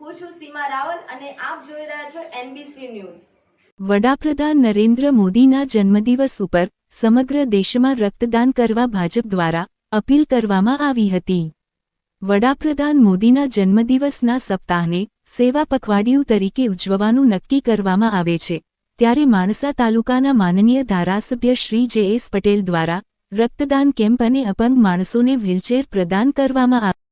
હું છું સીમા રાવલ અને આપ જોઈ રહ્યા છો એનબીસી ન્યૂઝ વડાપ્રધાન નરેન્દ્ર મોદીના જન્મદિવસ ઉપર સમગ્ર દેશમાં રક્તદાન કરવા ભાજપ દ્વારા અપીલ કરવામાં આવી હતી. વડાપ્રધાન મોદીના જન્મદિવસના સપ્તાહને સેવા પખવાડિયું તરીકે ઉજવવાનું નક્કી કરવામાં આવે છે, ત્યારે માણસા તાલુકાના માનનીય ધારાસભ્ય શ્રી જે એસ પટેલ દ્વારા રક્તદાન કેમ્પ અને અપંગ માણસોને વ્હીલચેર પ્રદાન કરવામાં આવ્યા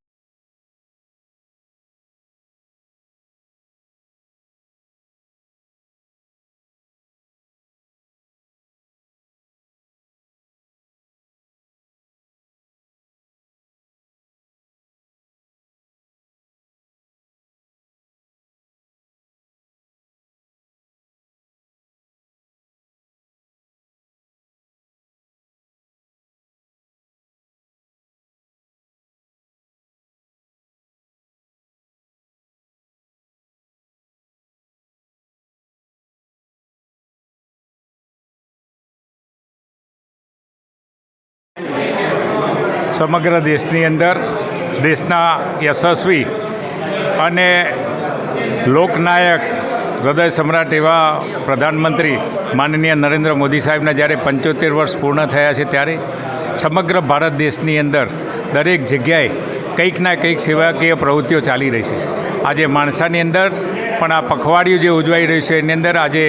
સમગ્ર દેશની અંદર દેશના યશસ્વી અને લોકનાયક હૃદય સમ્રાટ એવા પ્રધાનમંત્રી માનનીય નરેન્દ્ર મોદી સાહેબના જ્યારે પંચોતેર વર્ષ પૂર્ણ થયા છે ત્યારે સમગ્ર ભારત દેશની અંદર દરેક જગ્યાએ કંઈક ના કંઈક સેવાકીય પ્રવૃત્તિઓ ચાલી રહી છે. આજે માણસાની અંદર પણ આ પખવાડિયું જે ઉજવાઈ રહ્યું છે, એની અંદર આજે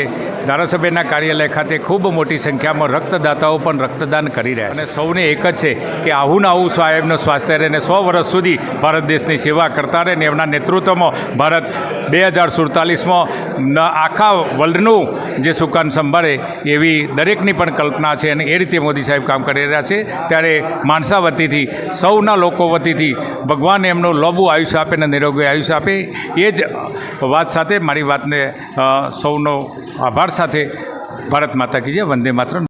ધારાસભ્યના કાર્યાલય ખાતે ખૂબ મોટી સંખ્યામાં રક્તદાતાઓ પણ રક્તદાન કરી રહ્યા છે. અને સૌને એક જ છે કે આવું ને આવું સાહેબનું સ્વાસ્થ્ય રહે અને સો વર્ષ સુધી ભારત દેશની સેવા કરતા રહે ને એમના નેતૃત્વમાં ભારત બે હજાર સુડતાલીસમાં આખા વર્લ્ડનું જે સુકાન સંભાળે એવી દરેકની પણ કલ્પના છે અને એ રીતે મોદી સાહેબ કામ કરી રહ્યા છે. ત્યારે માણસા વતીથી, સૌના લોકો વતીથી ભગવાન એમનું લોબુ આયુષ્ય આપે ને નિરોગી આયુષ્ય આપે, એ જ વાત સાથે મારી વાતને સૌનો આભાર સાથે ભારત માતા કી જય વંદે માતરમ.